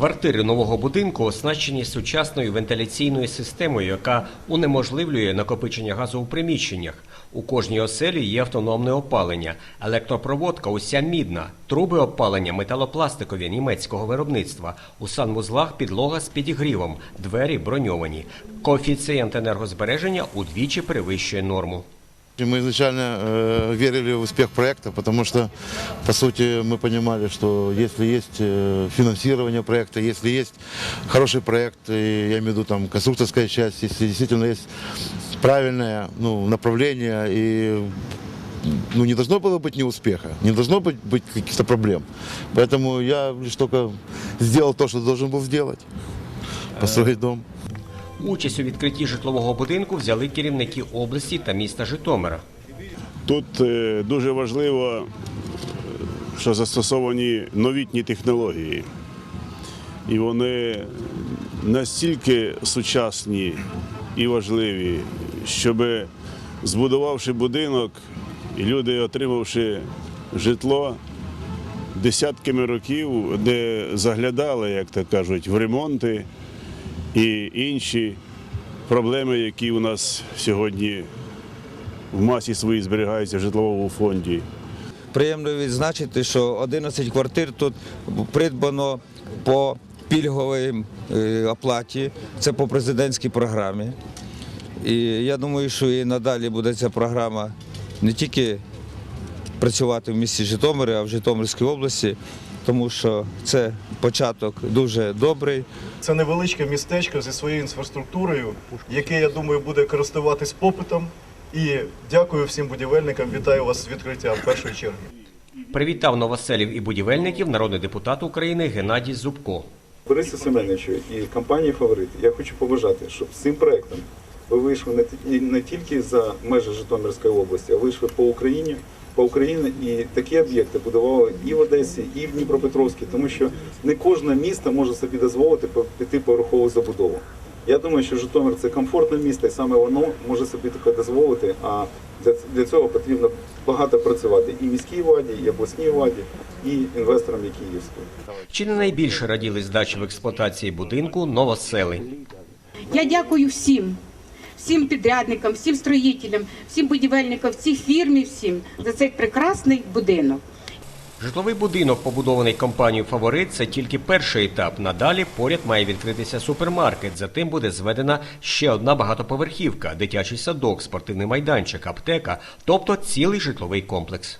Квартири нового будинку оснащені сучасною вентиляційною системою, яка унеможливлює накопичення газу у приміщеннях. У кожній оселі є автономне опалення, електропроводка уся мідна, труби опалення металопластикові німецького виробництва. У санвузлах підлога з підігрівом, двері броньовані. Коефіцієнт енергозбереження удвічі перевищує норму. Мы изначально э, верили в успех проекта, потому что, по сути, мы понимали, что если есть э, финансирование проекта, если есть хороший проект, и я имею в виду там конструкторская часть, если действительно есть правильное ну, направление и ну, не должно было быть неуспеха, не должно быть, быть каких-то проблем. Поэтому я лишь только сделал то, что должен был сделать. Построить дом. Участь у відкритті житлового будинку взяли керівники області та міста Житомира. Тут е, дуже важливо, що застосовані новітні технології. І вони настільки сучасні і важливі, щоб збудувавши будинок, люди, отримавши житло, десятками років, де заглядали, як то кажуть, в ремонти і інші проблеми, які у нас сьогодні в масі своїй зберігаються в житловому фонді. Приємно відзначити, що 11 квартир тут придбано по пільговій е, оплаті, це по президентській програмі. І я думаю, що і надалі буде ця програма не тільки працювати в місті Житомирі, а в Житомирській області, тому що це початок дуже добрий. Це невеличке містечко зі своєю інфраструктурою, яке, я думаю, буде користуватись попитом. І дякую всім будівельникам. Вітаю вас з відкриттям першої черги. Привітав новоселів і будівельників народний депутат України Геннадій Зубко. Борису Семеновичу і компанії Фаворит я хочу побажати, щоб з цим проектом ви вийшли не ті- не тільки за межі Житомирської області, а вийшли по Україні, по Україні і такі об'єкти будували і в Одесі, і в Дніпропетровській, тому що не кожне місто може собі дозволити по- п'ятиповерхову забудову. Я думаю, що Житомир це комфортне місто, і саме воно може собі таке дозволити. А для, для цього потрібно багато працювати і міській владі, і обласній владі, і інвесторам, які є. Чи не найбільше раділи здачі в експлуатації будинку новосели? Я дякую всім, всім підрядникам, всім строїтелям, всім будівельникам, всій фірмі, всім за цей прекрасний будинок. Житловий будинок, побудований компанією Фаворит, це тільки перший етап. Надалі поряд має відкритися супермаркет. Затим буде зведена ще одна багатоповерхівка, дитячий садок, спортивний майданчик, аптека, тобто цілий житловий комплекс.